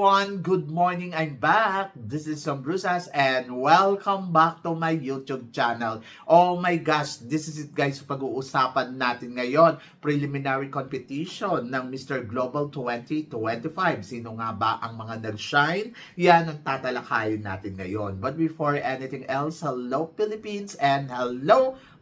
Everyone! Good morning! I'm back! This is Sam Brusas and welcome back to my YouTube channel. Oh my gosh! This is it guys. Pag-uusapan natin ngayon, preliminary competition ng Mr. Global 2025. Sino nga ba ang mga nag-shine? Yan ang tatalakayin natin ngayon. But before anything else, hello Philippines and hello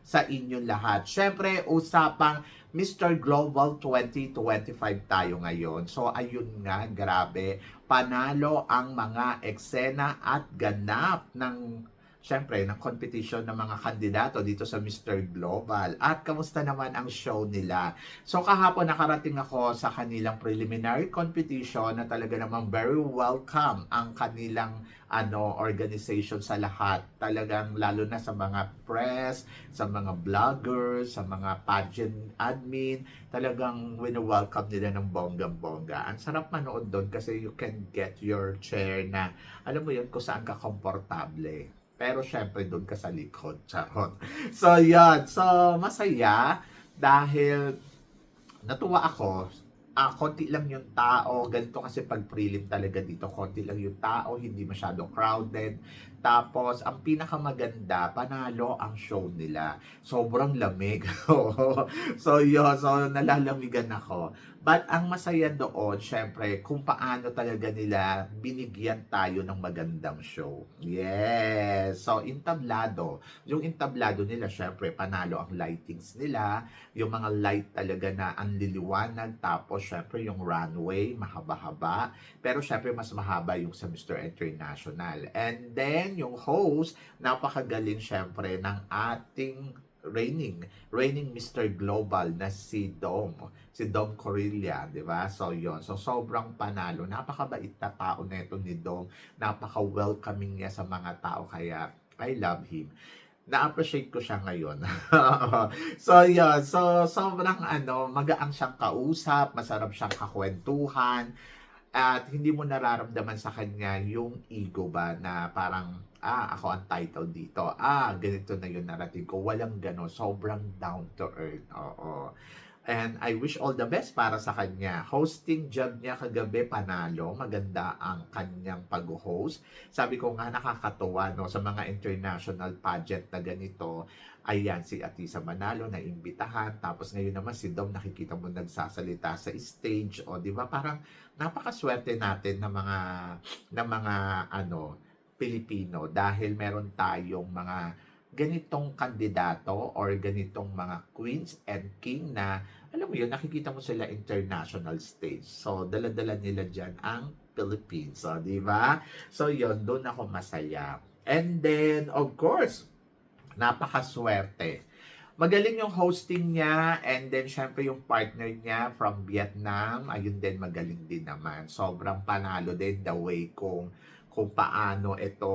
sa inyong lahat. Syempre, usapang Mr. Global 2025 tayo ngayon. So, ayun nga, grabe. Panalo ang mga eksena at ganap ng syempre, ng competition ng mga kandidato dito sa Mr. Global. At kamusta naman ang show nila? So kahapon nakarating ako sa kanilang preliminary competition na talaga namang very welcome ang kanilang ano organization sa lahat. Talagang lalo na sa mga press, sa mga vloggers, sa mga pageant admin, talagang wini-welcome nila ng bonggang-bongga. Ang sarap manood doon kasi you can get your chair na alam mo yun kung saan ka komportable. Pero syempre doon ka sa likod. Charot. So, yan. So, masaya dahil natuwa ako. Ah, konti lang yung tao. Ganito kasi pag prelim talaga dito. Konti lang yung tao. Hindi masyado crowded. Tapos, ang pinakamaganda, panalo ang show nila. Sobrang lamig. so, yun. So, nalalamigan ako. But ang masaya doon, syempre, kung paano talaga nila binigyan tayo ng magandang show. Yes! So, intablado. Yung intablado nila, syempre, panalo ang lightings nila. Yung mga light talaga na ang liliwanag. Tapos, syempre, yung runway, mahaba-haba. Pero, syempre, mas mahaba yung sa Mr. International. And then, yung host, napakagaling, syempre, ng ating reigning, reigning Mr. Global na si Dom, si Dom Corilla, di ba? So, yon So, sobrang panalo. Napakabait na tao neto ni Dom. Napaka-welcoming niya sa mga tao. Kaya, I love him. Na-appreciate ko siya ngayon. so, yun. So, sobrang ano, magaang siyang kausap, masarap siyang kakwentuhan, at hindi mo nararamdaman sa kanya yung ego ba na parang ah, ako ang title dito. Ah, ganito na yung narrative ko. Walang gano. Sobrang down to earth. Oo. And I wish all the best para sa kanya. Hosting job niya kagabi panalo. Maganda ang kanyang pag-host. Sabi ko nga nakakatuwa no sa mga international pageant na ganito. Ayan si Atisa Manalo na imbitahan. Tapos ngayon naman si Dom nakikita mo nagsasalita sa stage o di ba parang napakaswerte natin ng mga ng mga ano Pilipino dahil meron tayong mga ganitong kandidato or ganitong mga queens and king na alam mo yun, nakikita mo sila international stage. So, dala-dala nila dyan ang Philippines. So, di ba? So, yun, doon ako masaya. And then, of course, napakaswerte. Magaling yung hosting niya and then syempre yung partner niya from Vietnam, ayun din magaling din naman. Sobrang panalo din the way kung kung paano ito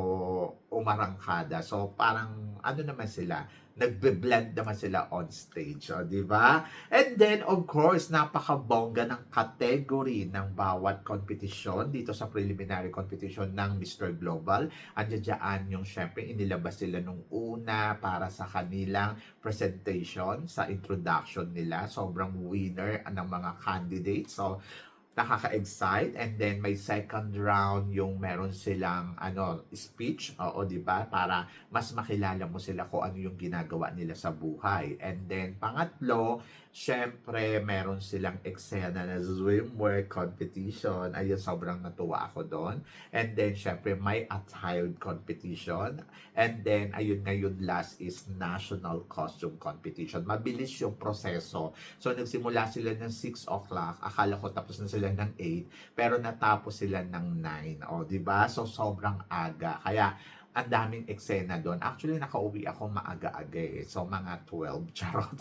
umarangkada. So parang ano naman sila, nagbe-blend naman sila on stage, o, di ba? And then, of course, napakabongga ng category ng bawat competition dito sa preliminary competition ng Mr. Global. Andiyan yung syempre inilabas sila nung una para sa kanilang presentation sa introduction nila. Sobrang winner ng mga candidates. So, nakaka-excite and then may second round yung meron silang ano speech o di ba? Para mas makilala mo sila kung ano yung ginagawa nila sa buhay. And then pangatlo syempre meron silang eksena na swimwear competition ayun sobrang natuwa ako doon and then syempre may attired competition and then ayun ngayon last is national costume competition mabilis yung proseso so nagsimula sila ng 6 o'clock akala ko tapos na sila ng 8, pero natapos sila ng 9. O, di ba? So, sobrang aga. Kaya, ang daming eksena doon. Actually, nakauwi ako maaga-aga eh. So, mga 12, charot.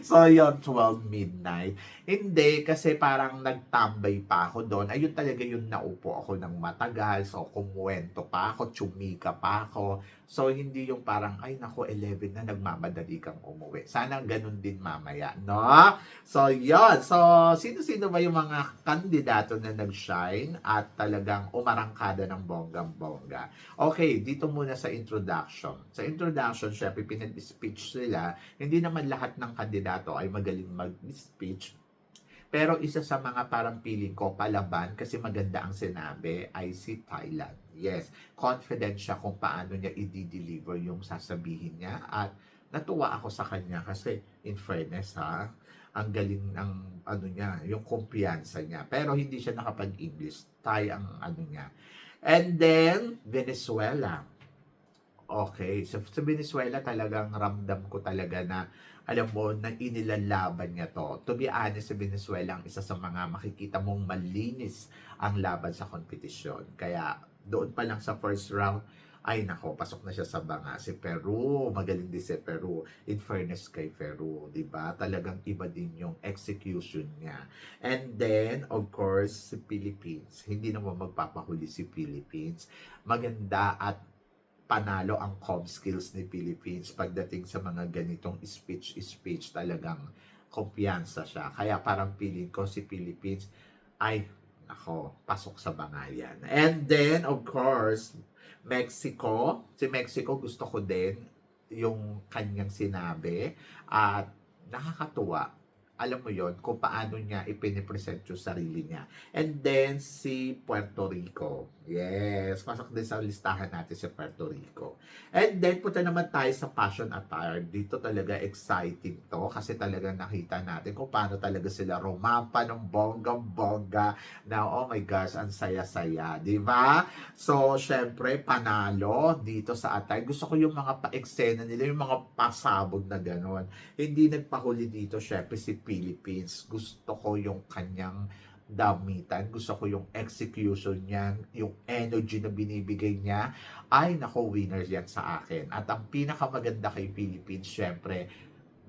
so, yon 12 midnight. Hindi, kasi parang nagtambay pa ako doon. Ayun talaga yung naupo ako ng matagal. So, kumuwento pa ako, tsumika pa ako. So, hindi yung parang, ay nako, 11 na nagmamadali kang umuwi. Sana ganun din mamaya, no? So, yon So, sino-sino ba yung mga kandidato na nag-shine at talagang umarangkada ng bonggang-bongga? Okay, dito muna sa introduction. Sa introduction, syempre, pinag-speech sila. Hindi naman lahat ng kandidato ay magaling mag-speech. Pero isa sa mga parang feeling ko palaban kasi maganda ang sinabi ay si Thailand. Yes, confident siya kung paano niya i-deliver yung sasabihin niya at natuwa ako sa kanya kasi in fairness ha, ang galing ng ano niya, yung kumpiyansa niya. Pero hindi siya nakapag-English. Thai ang ano niya. And then, Venezuela. Okay, so sa Venezuela talagang ramdam ko talaga na alam mo na inilalaban niya to. To be honest, sa Venezuela ang isa sa mga makikita mong malinis ang laban sa kompetisyon. Kaya doon pa lang sa first round, ay nako, pasok na siya sa banga. Si Peru, magaling din si Peru. In fairness kay Peru, di ba? Talagang iba din yung execution niya. And then, of course, si Philippines. Hindi naman magpapahuli si Philippines. Maganda at panalo ang com skills ni Philippines pagdating sa mga ganitong speech-speech talagang kumpiyansa siya. Kaya parang feeling ko si Philippines ay ako, pasok sa bangayan. And then, of course, Mexico. Si Mexico gusto ko din yung kanyang sinabi at nakakatuwa alam mo yon kung paano niya ipinipresent yung sarili niya. And then, si Puerto Rico. Yes, pasok din sa listahan natin si Puerto Rico. And then, punta naman tayo sa Passion Attire. Dito talaga exciting to kasi talaga nakita natin kung paano talaga sila rumampa ng bonggang-bongga na, oh my gosh, ang saya-saya. ba? So, syempre, panalo dito sa Attire. Gusto ko yung mga pa-eksena nila, yung mga pasabog na gano'n. Hindi nagpahuli dito, syempre, si Philippines. Gusto ko yung kanyang damitan. Gusto ko yung execution niya, yung energy na binibigay niya. Ay, nako, winners yan sa akin. At ang pinakamaganda kay Philippines, syempre,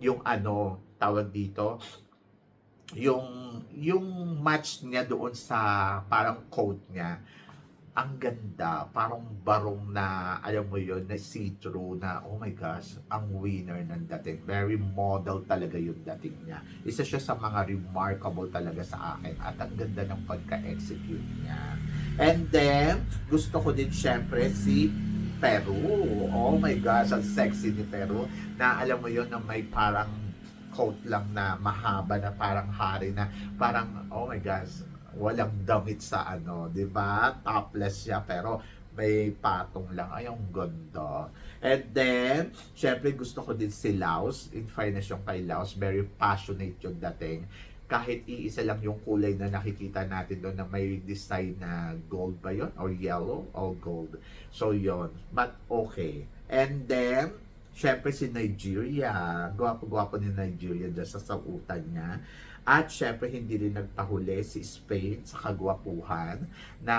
yung ano, tawag dito, yung yung match niya doon sa parang quote niya ang ganda, parang barong na, alam mo yon na see-through na, oh my gosh, ang winner ng dating. Very model talaga yung dating niya. Isa siya sa mga remarkable talaga sa akin at ang ganda ng pagka-execute niya. And then, gusto ko din syempre si Peru. Oh my gosh, ang sexy ni Peru. Na alam mo yon na may parang coat lang na mahaba na parang hari na parang, oh my gosh, walang damit sa ano, 'di ba? Topless siya pero may patong lang. Ay, ang ganda. And then, syempre gusto ko din si Laos. In fairness yung kay Laos, very passionate yung dating. Kahit iisa lang yung kulay na nakikita natin doon na may design na gold ba yun? Or yellow? Or gold. So, yon But, okay. And then, syempre si Nigeria. Gwapo-gwapo ni Nigeria dyan sa sautan niya. At syempre hindi rin nagpahuli si Spain sa kagwapuhan na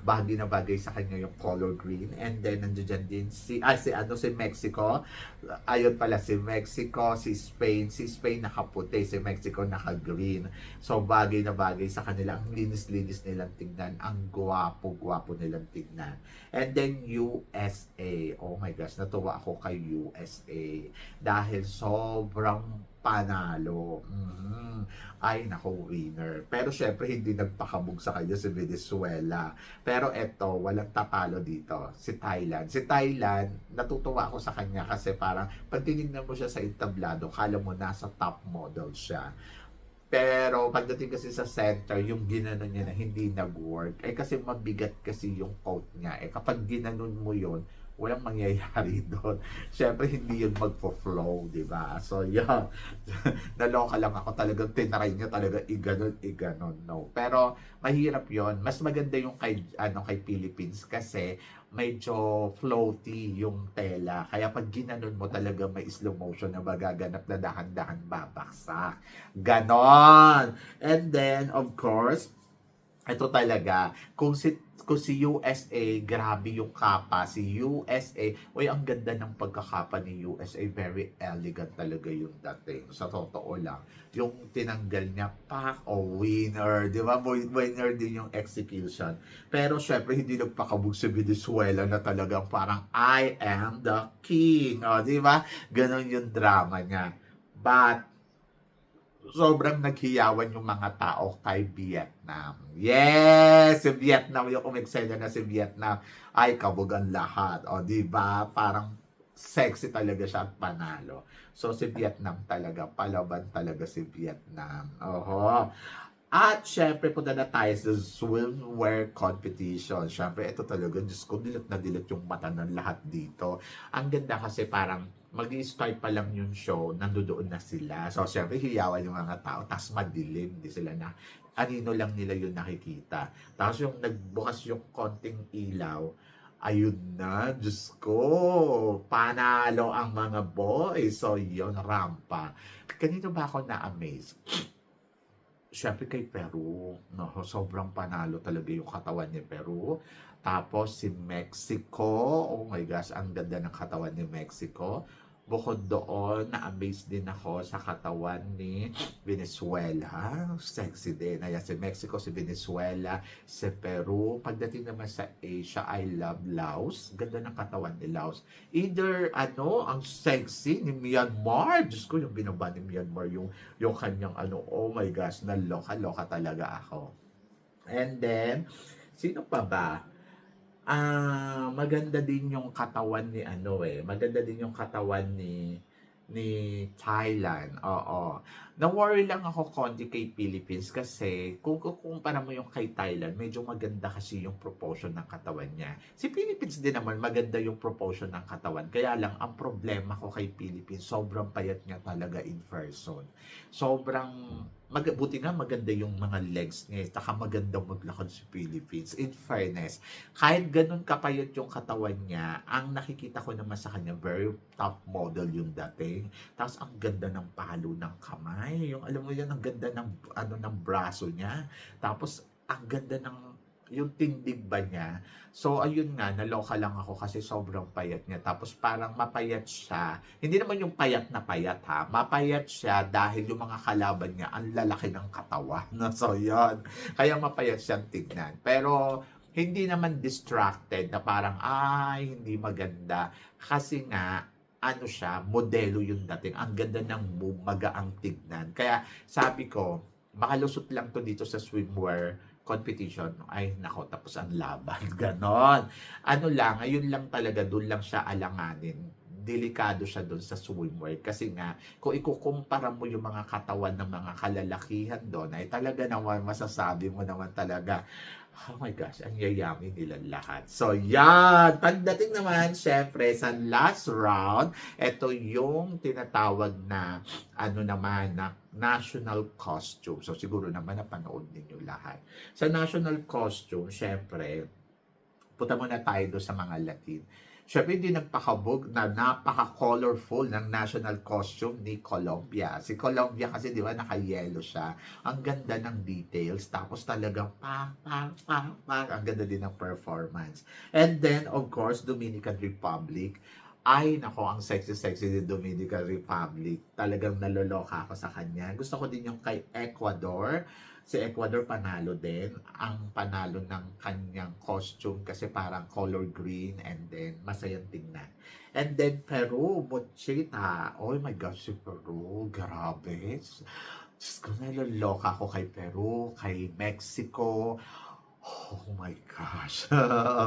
bagay na bagay sa kanya yung color green. And then nandiyan din si, ah, si, ano, si Mexico. Ayun pala si Mexico, si Spain. Si Spain nakaputi, si Mexico naka-green. So bagay na bagay sa kanila. Ang linis-linis nilang tignan. Ang gwapo-gwapo nilang tignan. And then USA. Oh my gosh, natuwa ako kay USA. Dahil sobrang panalo. Mhm. Ay, nako, winner. Pero syempre, hindi nagpakabog sa kanya si Venezuela. Pero eto, walang tapalo dito. Si Thailand. Si Thailand, natutuwa ako sa kanya kasi parang pag tinignan mo siya sa entablado, kala mo nasa top model siya. Pero pagdating kasi sa center, yung ginanon niya na hindi nag-work, eh kasi mabigat kasi yung coat niya. Eh kapag ginanon mo yon walang mangyayari doon. Siyempre, hindi yun magpo-flow, di ba? So, yun. Naloka lang ako talagang tinaray niya talaga iganon, iganon, no. Pero, mahirap yon Mas maganda yung kay, ano, kay Philippines kasi medyo floaty yung tela. Kaya pag ginanon mo talaga may slow motion na magaganap na dahan-dahan babaksak. Ganon! And then, of course, ito talaga, kung si, kung si USA, grabe yung kapa, si USA, uy, ang ganda ng pagkakapa ni USA, very elegant talaga yung dating. Sa totoo lang, yung tinanggal niya, pak, o winner, di ba? Winner din yung execution. Pero syempre, hindi nagpakabog si Venezuela na talagang parang, I am the king, o, di ba? Ganon yung drama niya. But, sobrang naghiyawan yung mga tao kay Vietnam. Yes! Si Vietnam, yung umeksena na si Vietnam, ay kabugan lahat. O, di ba? Parang sexy talaga siya at panalo. So, si Vietnam talaga, palaban talaga si Vietnam. Oho. At syempre, punta na tayo sa swimwear competition. Syempre, ito talaga, Diyos ko, dilat na dilat yung mata ng lahat dito. Ang ganda kasi parang mag start pa lang yung show, nandoon na sila. So, syempre, hiyawan yung mga tao, tapos madilim, di sila na, anino lang nila yung nakikita. Tapos yung nagbukas yung konting ilaw, ayun na, Diyos ko, panalo ang mga boys. So, yun, rampa. Kanino ba ako na-amaze? Siyempre kay Peru, no, sobrang panalo talaga yung katawan ni Peru. Tapos si Mexico, oh my gosh, ang ganda ng katawan ni Mexico. Bukod doon, na-amaze din ako sa katawan ni Venezuela. Sexy din. Ayan, si Mexico, si Venezuela, si Peru. Pagdating naman sa Asia, I love Laos. Ganda ng katawan ni Laos. Either, ano, ang sexy ni Myanmar. Diyos ko, yung binaba ni Myanmar, yung, yung kanyang, ano, oh my gosh, naloka-loka talaga ako. And then, sino pa ba? Ah, maganda din yung katawan ni ano eh. Maganda din yung katawan ni ni Thailand. Oo. Na-worry lang ako konti kay Philippines kasi kung kukumpara mo yung kay Thailand, medyo maganda kasi yung proportion ng katawan niya. Si Philippines din naman maganda yung proportion ng katawan. Kaya lang ang problema ko kay Philippines, sobrang payat niya talaga in person. Sobrang mag, buti nga maganda yung mga legs niya, taka maganda maglakad si Philippines. In fairness, kahit ganun kapayat yung katawan niya, ang nakikita ko naman sa kanya, very top model yung dating. Tapos ang ganda ng palo ng kamay. Yung alam mo yan, ang ganda ng, ano, ng braso niya. Tapos ang ganda ng yung tindig ba niya. So, ayun nga, naloka lang ako kasi sobrang payat niya. Tapos parang mapayat siya. Hindi naman yung payat na payat ha. Mapayat siya dahil yung mga kalaban niya, ang lalaki ng katawan. So, yun. Kaya mapayat siyang tignan. Pero, hindi naman distracted na parang, ay, hindi maganda. Kasi nga, ano siya, modelo yung dating. Ang ganda ng move, magaang tignan. Kaya, sabi ko, makalusot lang to dito sa swimwear competition, ay nako, tapos ang laban. Ganon. Ano lang, ayun lang talaga, doon lang siya alanganin. Delikado siya doon sa swimwear. Kasi nga, kung ikukumpara mo yung mga katawan ng mga kalalakihan doon, ay talaga naman masasabi mo naman talaga, oh my gosh, ang yayami nila lahat. So, yan. Pagdating naman, syempre, sa last round, ito yung tinatawag na, ano naman, na national costume. So, siguro naman napanood ninyo lahat. Sa national costume, syempre, punta muna tayo doon sa mga Latin. Syempre, hindi nagpakabog na napaka-colorful ng national costume ni Colombia. Si Colombia kasi, di ba, naka-yellow siya. Ang ganda ng details. Tapos talagang pang, pang, pang, pang. Ang ganda din ng performance. And then, of course, Dominican Republic. Ay, nako, ang sexy-sexy ni Dominican Republic. Talagang naloloka ako sa kanya. Gusto ko din yung kay Ecuador. Si Ecuador panalo din. Ang panalo ng kanyang costume kasi parang color green and then masayang tingnan. And then Peru, Mochita. Oh my gosh, si Peru. Grabe. Diyos ko, naloloka ako kay Peru, kay Mexico. Oh my gosh.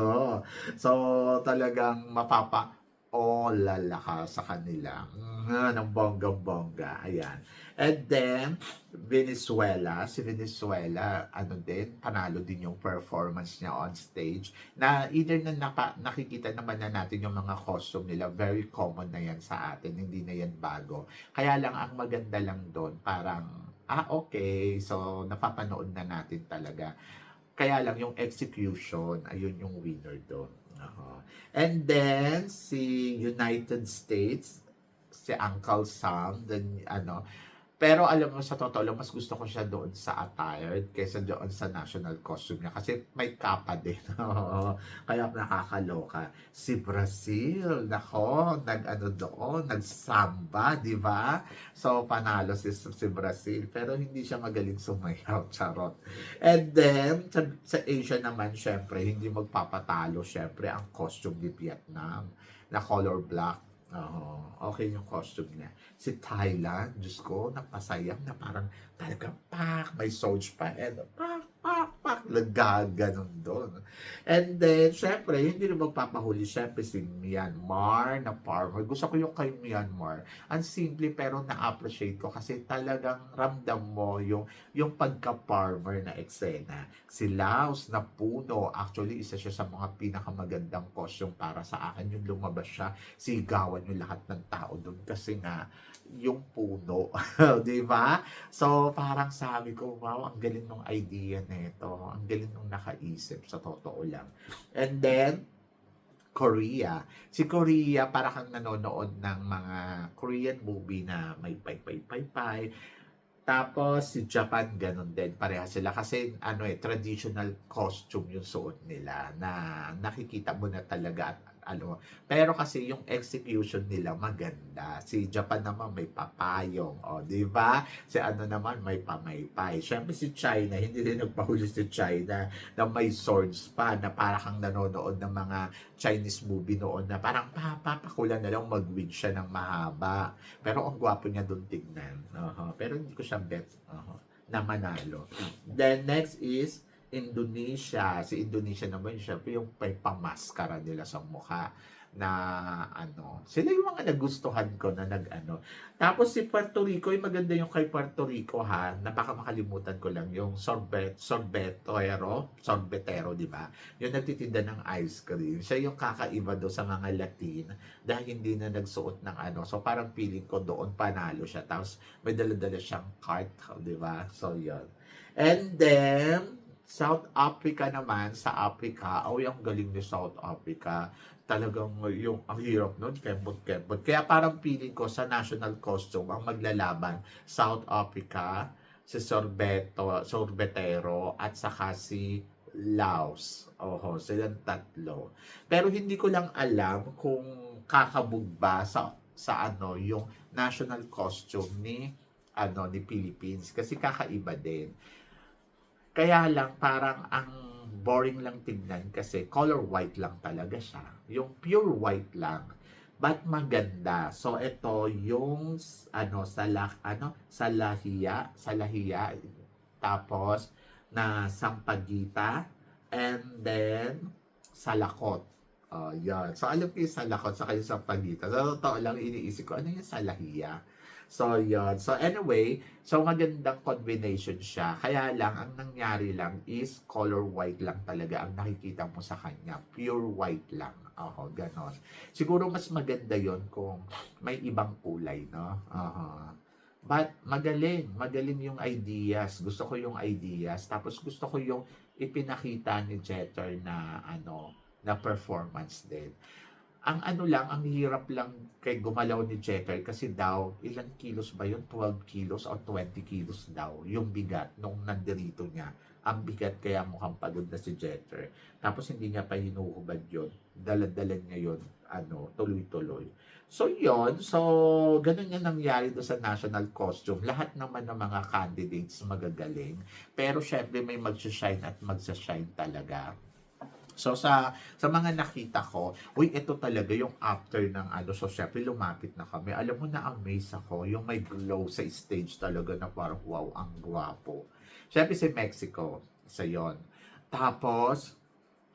so, talagang mapapa oh lalaka sa kanila. Nga, ng bonggang-bongga. Ayan. And then, Venezuela. Si Venezuela, ano din, panalo din yung performance niya on stage. Na either na napa, nakikita naman na natin yung mga costume nila, very common na yan sa atin. Hindi na yan bago. Kaya lang, ang maganda lang doon, parang, ah, okay. So, napapanood na natin talaga. Kaya lang, yung execution, ayun yung winner doon. Aha. And then, si United States, si Uncle Sam, then, ano, Pero alam mo, sa totoo lang, mas gusto ko siya doon sa attired kaysa doon sa national costume niya. Kasi may kapa din. Kaya nakakaloka. Si Brazil, nako, nag-ano doon, nag-samba, di ba? So, panalo si, si Brazil. Pero hindi siya magaling sumayaw, charot. And then, sa, sa Asia naman, syempre, hindi magpapatalo, syempre, ang costume ni Vietnam na color black. Oo, okay yung costume niya. Si Thailand, Diyos ko, napasayang na parang talagang pak, may soldier pa, and pak, pak, nagaganon doon. And then, syempre, hindi rin magpapahuli, syempre, si Myanmar na farmer. Gusto ko yung kay Myanmar. Ang simple, pero na-appreciate ko kasi talagang ramdam mo yung, yung pagka-farmer na eksena. Si Laos na puno, actually, isa siya sa mga pinakamagandang costume para sa akin. Yung lumabas siya, sigawan yung lahat ng tao doon kasi nga, yung puno. di ba? So, parang sabi ko, wow, ang galing ng idea nito. Ang galing nung nakaisip, sa totoo lang. And then, Korea. Si Korea, para kang nanonood ng mga Korean movie na may pay pay pay pay. Tapos si Japan ganun din pareha sila kasi ano eh traditional costume yung suot nila na nakikita mo na talaga at ano pero kasi yung execution nila maganda. Si Japan naman may papayong o di ba? Si ano naman may pamaypay. Syempre si China hindi rin nagpahuli si China na may swords pa na para kang nanonood ng mga Chinese movie noon na parang papapakulan na lang mag-wig siya ng mahaba. Pero ang gwapo niya doon tignan. Oho. pero hindi ko siya bet Oho. na manalo. Then next is Indonesia. Si Indonesia naman, syempre yung may pamaskara nila sa mukha na ano, sila yung mga nagustuhan ko na nag-ano. Tapos si Puerto Rico, yung maganda yung kay Puerto Rico ha, na baka makalimutan ko lang, yung sorbet, sorbetero, sorbetero, di ba? Yung nagtitinda ng ice cream. Siya yung kakaiba do sa mga Latin dahil hindi na nagsuot ng ano. So parang feeling ko doon panalo siya. Tapos may dala-dala siyang cart, di ba? So yun. And then, South Africa naman, sa Africa, oh, yung galing ni South Africa. Talagang yung, ang hirap nun, kembot-kembot. Kaya parang feeling ko sa national costume, ang maglalaban, South Africa, si Sorbeto, Sorbetero, at saka si Laos. Oho, silang tatlo. Pero hindi ko lang alam kung kakabog sa, sa ano, yung national costume ni ano ni Philippines kasi kakaiba din. Kaya lang parang ang boring lang tignan kasi color white lang talaga siya. Yung pure white lang. But maganda. So ito yung ano sa lah, ano sa lahiya, sa lahiya tapos na sampagita and then salakot. Oh, yan. So, alam ko yung salakot sa kayo sa pagita. Sa totoo lang, iniisip ko, ano yung salahiya? So, yun. So, anyway, so magandang combination siya. Kaya lang, ang nangyari lang is color white lang talaga ang nakikita mo sa kanya. Pure white lang. Oo, ganon. Siguro mas maganda yon kung may ibang kulay, no? Oo. But magaling, magaling yung ideas. Gusto ko yung ideas. Tapos gusto ko yung ipinakita ni Jeter na ano, na performance din. Ang ano lang, ang hirap lang kay gumalaw ni Jeter kasi daw, ilang kilos ba yun? 12 kilos o 20 kilos daw yung bigat nung nandirito niya. Ang bigat kaya mukhang pagod na si Jeter. Tapos hindi niya pa hinuhubad yun. Daladalan niya yun, ano, tuloy-tuloy. So yon so ganun yung nangyari do sa national costume. Lahat naman ng mga candidates magagaling. Pero syempre may magsashine at magsashine talaga. So sa sa mga nakita ko, uy, ito talaga yung after ng ano, so syempre lumapit na kami. Alam mo na amaze ako, yung may glow sa stage talaga na parang wow, ang gwapo. Syempre si Mexico, isa yon. Tapos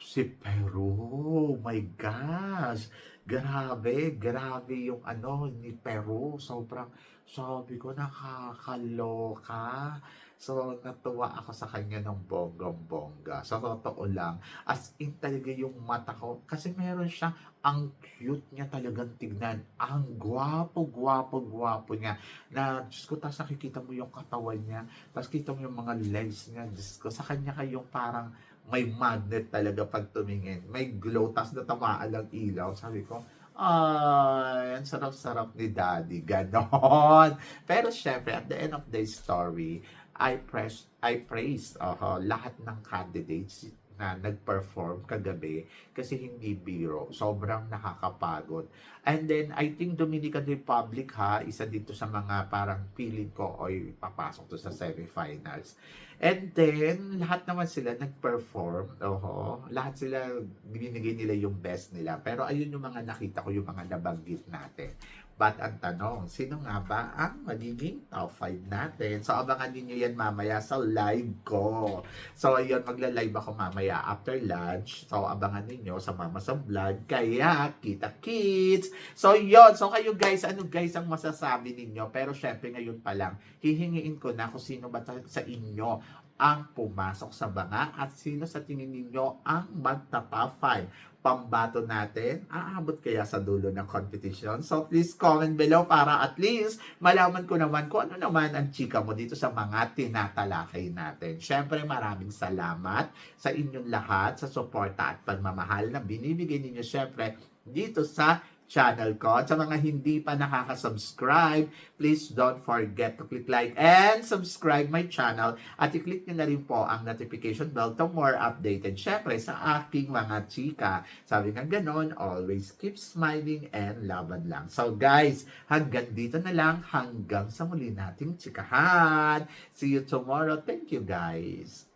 si Peru, my gosh. Grabe, grabe yung ano ni Peru. Sobrang, sabi ko, nakakaloka. So, natuwa ako sa kanya ng bonggang-bongga. Sa totoo lang, as in talaga yung mata ko. Kasi meron siya, ang cute niya talagang tignan. Ang gwapo, gwapo, gwapo niya. Na, Diyos ko, tapos nakikita mo yung katawan niya. Tapos kita mo yung mga legs niya. Diyos ko, sa kanya kayong parang may magnet talaga pag tumingin. May glow, tapos natamaan ng ilaw. Sabi ko, Ay, ang sarap-sarap ni Daddy. Ganon. Pero syempre, at the end of the story, I press, I praise uh, lahat ng candidates na nag-perform kagabi kasi hindi biro. Sobrang nakakapagod. And then, I think Dominican Republic ha, isa dito sa mga parang feeling ko, oy, papasok to sa semifinals. And then, lahat naman sila nag-perform. Oho. Lahat sila, binigay nila yung best nila. Pero ayun yung mga nakita ko, yung mga nabanggit natin. But ang tanong, sino nga ba ang magiging top 5 natin? So, abangan ninyo yan mamaya sa live ko. So, ayun, magla-live ako mamaya after lunch. So, abangan ninyo sa Mama sa Vlog. Kaya, kita kids! So, yun. So, kayo guys, ano guys ang masasabi ninyo? Pero syempre, ngayon pa lang, hihingiin ko na kung sino ba sa inyo ang pumasok sa banga at sino sa tingin ninyo ang magtapa 5 pambato natin, aabot kaya sa dulo ng competition? So please comment below para at least malaman ko naman kung ano naman ang chika mo dito sa mga tinatalakay natin. Syempre maraming salamat sa inyong lahat sa suporta at pagmamahal na binibigay ninyo syempre dito sa channel ko. At sa mga hindi pa nakaka-subscribe, please don't forget to click like and subscribe my channel at i-click nyo na rin po ang notification bell to more updated. Syempre, sa aking mga chika. Sabi nga ganon, always keep smiling and laban lang. So guys, hanggang dito na lang. Hanggang sa muli nating chikahan. See you tomorrow. Thank you guys.